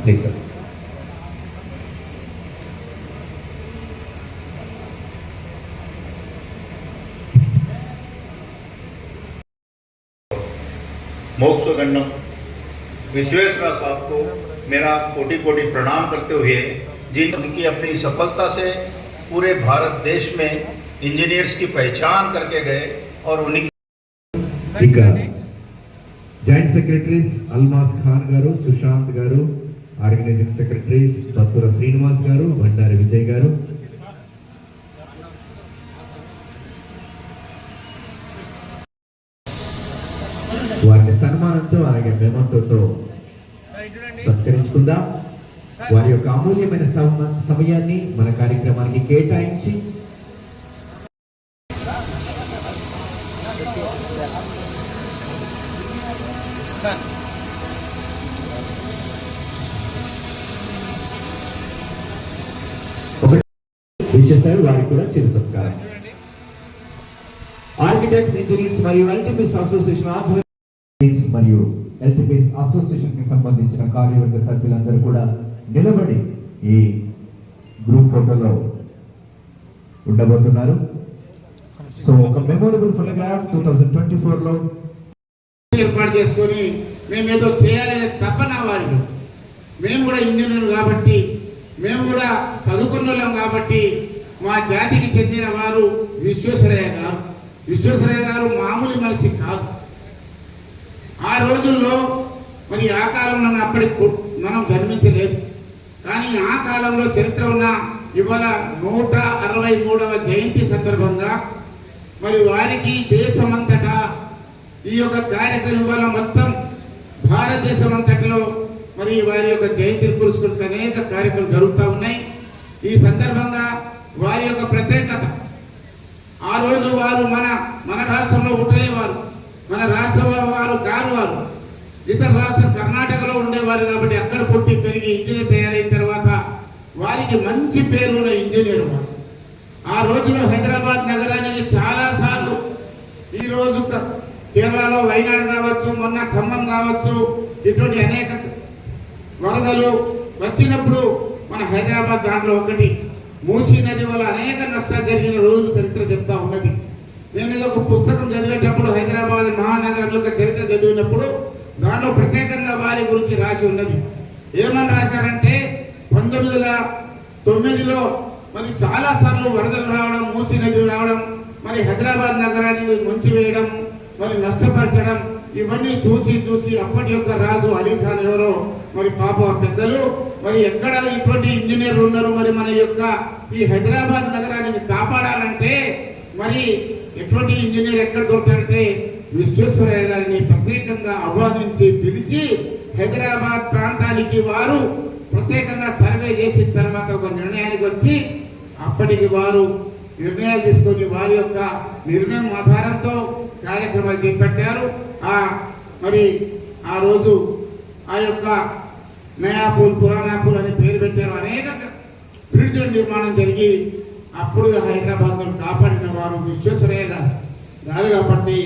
Please sir मोक्ष गंडम विश्वेश्वरा साहब को मेरा कोटि कोटि प्रणाम करते हुए जिन उनकी अपनी सफलता से पूरे भारत देश में इंजीनियर्स की पहचान करके गए और उन्हीं ఇక జాయింట్ సెక్రటరీస్ అల్మాస్ ఖాన్ గారు సుశాంత్ గారు ఆర్గనైజింగ్ సెక్రటరీస్ దత్తుల శ్రీనివాస్ గారు బండారి విజయ్ గారు. వారిని సన్మానంతో అలాగే మేమంతతో సత్కరించుకుందాం. వారి యొక్క అమూల్యమైన సమయాన్ని మన కార్యక్రమానికి కేటాయించి ఒకటి చేశారు వారికి కూడా చిరు సత్కారం. ఆర్కిటెక్ట్స్ ఇంజనీర్స్ మరియు ఎల్టీపీస్ అసోసియేషన్ ఆధ్వర్యం మరియు ఎల్టీపీస్ అసోసియేషన్కి సంబంధించిన కార్యవర్గ సభ్యులందరూ కూడా నిలబడి ఈ గ్రూప్ ఫోటోలో ఉండబోతున్నారు. సో ఒక memorable photograph two thousand twenty ఫోర్లో ఏర్పాటు చేసుకొని మేము ఏదో చేయాలనే తపన వారికి మేము కూడా ఇంజనీర్లు కాబట్టి మేము కూడా చదువుకున్న వాళ్ళం కాబట్టి మా జాతికి చెందిన వారు విశ్వేశ్వరయ్య గారు. విశ్వేశ్వరయ్య గారు మామూలు మనిషి కాదు. ఆ రోజుల్లో మరి ఆ కాలంలో అప్పటి మనం జన్మించలేదు. కానీ ఆ కాలంలో చరిత్ర ఉన్న ఇవాళ నూట అరవై మూడవ జయంతి సందర్భంగా మరి వారికి దేశమంతటా ఈ యొక్క కార్యక్రమం ఇవాళ మొత్తం భారతదేశం అంతటిలో మరి వారి యొక్క జయంతిని పురస్కరించుకు అనేక కార్యక్రమాలు జరుగుతూ ఉన్నాయి. ఈ సందర్భంగా వారి యొక్క ప్రత్యేకత. ఆ రోజు వారు మన మన రాష్ట్రంలో ఉండలేవారు మన రాష్ట్ర వారు కారు వారు ఇతర రాష్ట్ర కర్ణాటకలో ఉండేవారు కాబట్టి అక్కడ పుట్టి పెరిగి ఇంజనీర్ తయారైన తర్వాత వారికి మంచి పేరు ఉన్న ఇంజనీర్ వారు. ఆ రోజులో హైదరాబాద్ నగరానికి చాలా సార్లు ఈ రోజు కేరళలో వైనాడు కావచ్చు మొన్న ఖమ్మం కావచ్చు ఇటువంటి అనేక వరదలు వచ్చినప్పుడు మన హైదరాబాద్ దాంట్లో ఒకటి మూసీ నది వల్ల అనేక నష్టాలు జరిగిన రోజులు చరిత్ర చెప్తా ఉన్నది. నేను ఇది ఒక పుస్తకం చదివేటప్పుడు హైదరాబాద్ మహానగరం యొక్క చరిత్ర చదివినప్పుడు దాంట్లో ప్రత్యేకంగా వారి గురించి రాసి ఉన్నది. ఏమని రాశారంటే పంతొమ్మిది వందల తొమ్మిదిలో మరి చాలా సార్లు వరదలు రావడం మూసీ నది రావడం మరి హైదరాబాద్ నగరాన్ని ముంచివేయడం మరి నష్టపరచడం ఇవన్నీ చూసి చూసి అప్పటి యొక్క రాజు అలీఖాన్ ఎవరో మరి పాప పెద్దలు మరి ఎక్కడ ఇటువంటి ఇంజనీర్లు ఉన్నారు మరి మన యొక్క ఈ హైదరాబాద్ నగరానికి కాపాడాలంటే మరి ఎటువంటి ఇంజనీర్ ఎక్కడ దొరుకుతాడంటే విశ్వేశ్వరయ్య గారిని ప్రత్యేకంగా ఆహ్వానించి పిలిచి హైదరాబాద్ ప్రాంతానికి వారు ప్రత్యేకంగా సర్వే చేసిన తర్వాత ఒక నిర్ణయానికి వచ్చి అప్పటికి వారు నిర్ణయాలు తీసుకొని వారి యొక్క నిర్ణయం ఆధారంతో కార్యక్రమాలు చేపట్టారు. ఆ మరి ఆ రోజు ఆ యొక్క నయాపూల్ పురాణాపూల్ అని పేరు పెట్టారు. అనేక బ్రిడ్జ్ల నిర్మాణం జరిగి అప్పుడు హైదరాబాద్ను కాపాడిన వారు విశ్వేశ్వరయ్య గారు. కాబట్టి